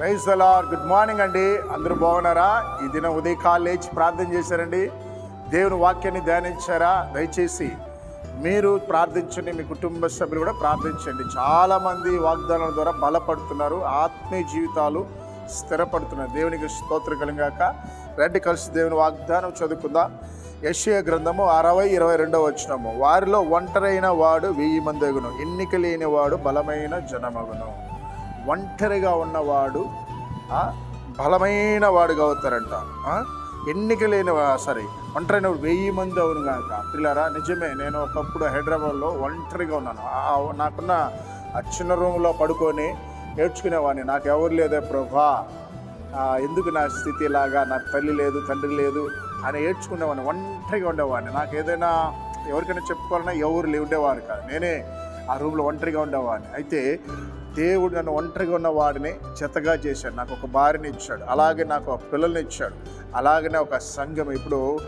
Praise దలార్ good morning అండి. అందరూ బాగున్నారా? ఈ దినం ఉదయకాలు లేచి ప్రార్థన చేశారండి. దేవుని వాక్యాన్ని ధ్యానించారా? దయచేసి మీరు ప్రార్థించండి. మీ కుటుంబ సభ్యులు కూడా ప్రార్థించండి. చాలామంది వాగ్దానాల ద్వారా బలపడుతున్నారు. ఆత్మీయ జీవితాలు స్థిరపడుతున్నారు దేవునికి స్తోత్రం కలిగాక రెడ్డి కలిసి దేవుని వాగ్దానం చదువుకుందాం. యశయ గ్రంథము అరవై ఇరవై రెండవ వచ్చినము వారిలో ఒంటరైన వాడు వెయ్యి మంది ఎగును. ఎన్నిక లేని వాడు బలమైన జనమగును. ఒంటరిగా ఉన్నవాడు బలమైన వాడుగా అవుతారంట. ఎన్నిక లేని సారీ ఒంటరైన వెయ్యి మంది అవును కనుక పిల్లరా నిజమే నేను ఒకప్పుడు హైదరాబాద్లో ఒంటరిగా ఉన్నాను. నాకున్న ఆ చిన్న రూమ్లో పడుకొని నేర్చుకునేవాడిని నాకు ఎవరు లేదే ప్రభా. ఎందుకు నా స్థితి ఇలాగా? నా తల్లి లేదు తండ్రి లేదు అని ఏడ్చుకునేవాడిని ఒంటరిగా ఉండేవాడిని. నాకు ఏదైనా ఎవరికైనా చెప్పుకోవాలన్నా ఎవరు లే- ఉండేవారు కాదు. నేనే ఆ రూమ్లో ఒంటరిగా ఉండేవాడిని. అయితే దేవుడు నన్ను ఒంటరిగా ఉన్న వాడిని చెత్తగా చేశాడు. నాకు ఒక భార్యని ఇచ్చాడు. అలాగే నాకు ఒక పిల్లల్ని ఇచ్చాడు. అలాగనే ఒక సంఘం. ఇప్పుడు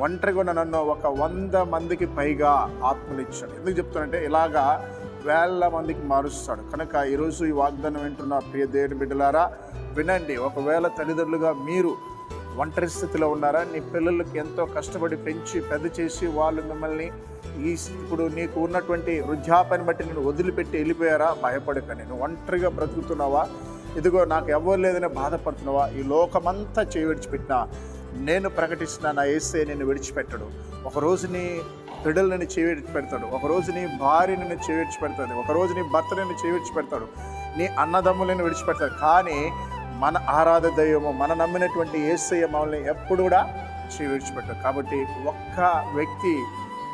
ఒంటరిగా ఉన్న నన్ను ఒక వంద మందికి పైగా ఆత్మలు ఇచ్చాడు. ఎందుకు చెప్తానంటే ఇలాగా వేల మందికి మారుస్తాడు. కనుక ఈరోజు ఈ వాగ్దానం వింటున్న ప్రియ దేవుని బిడ్డలారా వినండి. ఒకవేళ తల్లిదండ్రులుగా మీరు ఒంటరి స్థితిలో ఉన్నారా నీ పిల్లలకి ఎంతో కష్టపడి పెంచి పెద్ద చేసి వాళ్ళు మిమ్మల్ని ఈ ఇప్పుడు నీకు ఉన్నటువంటి వృద్ధాపని బట్టి నేను వదిలిపెట్టి వెళ్ళిపోయారా? భయపడక. నేను ఒంటరిగా బ్రతుకుతున్నావా? ఇదిగో నాకు ఎవ్వరు లేదని బాధపడుతున్నావా? ఈ లోకమంతా చేయి విడిచిపెట్టినా? నేను ప్రకటిస్తున్న నా ఏసే నేను విడిచిపెట్టడు. ఒకరోజు నీ బిడ్డలు నిన్ను చేయి విడిచిపెడతాడు. ఒకరోజు నీ భార్య నిన్ను చేయి విడిచిపెడతాడు. ఒకరోజు నీ భర్త నిన్ను చేయి విడిచిపెడతాడు. నీ అన్నదమ్ములను విడిచిపెడతాడు కానీ మన ఆరాధ దైవము మన నమ్మినటువంటి ఏసయ్య మమ్మల్ని ఎప్పుడు కూడా చేయి కాబట్టి ఒక్క వ్యక్తి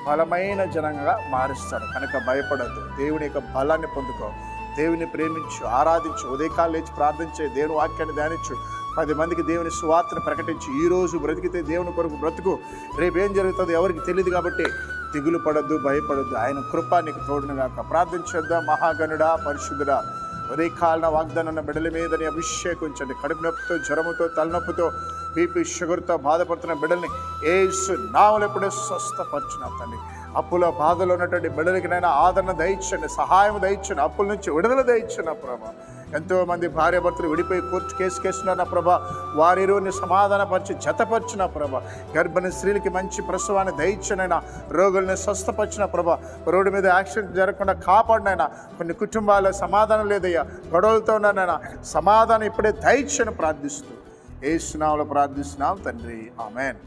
బలమైన జనంగా మారుస్తాడు కనుక భయపడద్దు. దేవుని యొక్క బలాన్ని పొందుకో. దేవుని ప్రేమించు ఆరాధించు. ఉదయకాలు లేచి ప్రార్థించే దేవుని వాక్యాన్ని ధ్యానించు. పది మందికి దేవుని సువార్తను ప్రకటించి. ఈరోజు బ్రతికితే దేవుని కొరకు బ్రతుకు. రేపు ఏం జరుగుతుందో ఎవరికి తెలియదు కాబట్టి దిగులు పడద్దు భయపడద్దు. ఆయన కృప నీకు తోడునుగాక ప్రార్థించేద్దాం మహాగణుడా పరిశుద్ధుడా. ఉదయకాలన వాగ్దానం బిడ్డల మీదని అభిషేకించండి. కడుపు నొప్పితో జ్వరముతో తలనొప్పితో బీపీ షుగర్తో బాధపడుతున్న బిడ్డల్ని ఏసు నామలు ఎప్పుడూ స్వస్థపరచున్నాం తండ్రి. అప్పుల బాధలో ఉన్నటువంటి బిడ్డలకినైనా ఆదరణ దయచండి సహాయం దయచండి అప్పుల నుంచి విడుదల దయచండి ప్రభావ ఎంతో మంది భార్య భర్తలు విడిపోయి కోర్టు కేసు కేసున్న ప్రభా వారిరువుని సమాధానపరిచి జతపరిచిన ప్రభ గర్భిణీ స్త్రీలకి మంచి ప్రసవాన్ని దయచనైనా రోగుల్ని స్వస్థపరిచిన ప్రభా రోడ్డు మీద యాక్సిడెంట్ జరగకుండా కాపాడినైనా కొన్ని కుటుంబాల్లో సమాధానం లేదయ్యా గొడవలతో ఉన్నానైనా సమాధానం ఇప్పుడే దయచని ప్రార్థిస్తూ ఏ సునామలో ప్రార్థిస్తున్నాం తండ్రి. ఆమెన్.